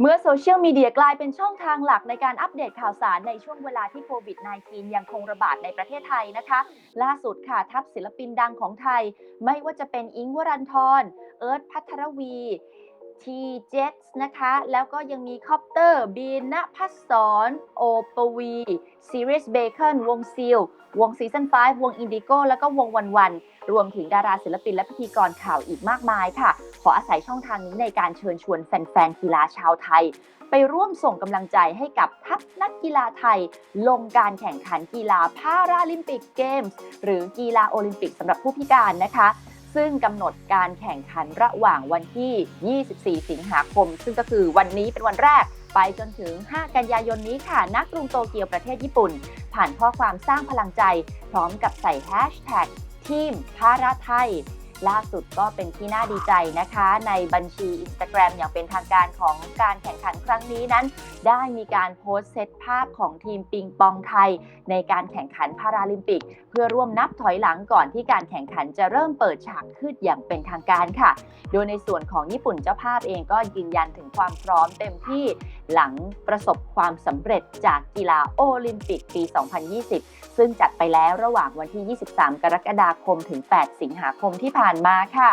เมื่อโซเชียลมีเดียกลายเป็นช่องทางหลักในการอัปเดตข่าวสารในช่วงเวลาที่โควิด -19 ยังคงระบาดในประเทศไทยนะคะ ล่าสุดค่ะทัพศิลปินดังของไทย ไม่ว่าจะเป็นอิงวรันทรเอิร์ธพัทรวีทีเจตนะคะ แล้วก็ยังมีคอปเตอร์ บีนณพัสสรโอปวีซีรีส์เบคอนวงซิล วงซีซัน5วงอินดิโก้แล้วก็วงวันวัน รวมถึงดาราศิลปินและพิธีกรข่าวอีกมากมายค่ะ ขออาศัยช่องทางนี้ในการเชิญชวนแฟนๆกีฬาชาวไทย ไปร่วมส่งกำลังใจให้กับทัพนักกีฬาไทย ลงการแข่งขันกีฬาพาราลิมปิกเกมส์หรือกีฬาโอลิมปิกสำหรับผู้พิการนะคะ ซึ่งกำหนดการแข่งขันระหว่างวันที่ 24 สิงหาคม ซึ่งก็คือวันนี้เป็นวันแรกไปจนถึง 5 กันยายนนี้ค่ะณกรุงโตเกียวประเทศญี่ปุ่น ผ่านข้อความสร้างพลังใจ พร้อมกับใส่แฮชแท็กทีมพาราไทย ล่าสุดก็เป็นที่น่าดีใจนะคะ ในบัญชี Instagram อย่างเป็นทางการของการแข่งขันครั้งนี้นั้น ได้มีการโพสต์เซตภาพของทีมปิงปองไทย ในการแข่งขันพาราลิมปิก เพื่อร่วมนับถอยหลังก่อนที่การแข่งขันจะเริ่มเปิดฉากขึ้นอย่างเป็นทางการค่ะ โดยในส่วนของญี่ปุ่นเจ้าภาพเองก็ยืนยันถึงความพร้อมเต็มที่ หลังประสบความสำเร็จจากกีฬาโอลิมปิกปี 2020 ซึ่งจัดไปแล้วระหว่างวันที่ 23 กรกฎาคมถึง 8 สิงหาคมที่ผ่านมาค่ะ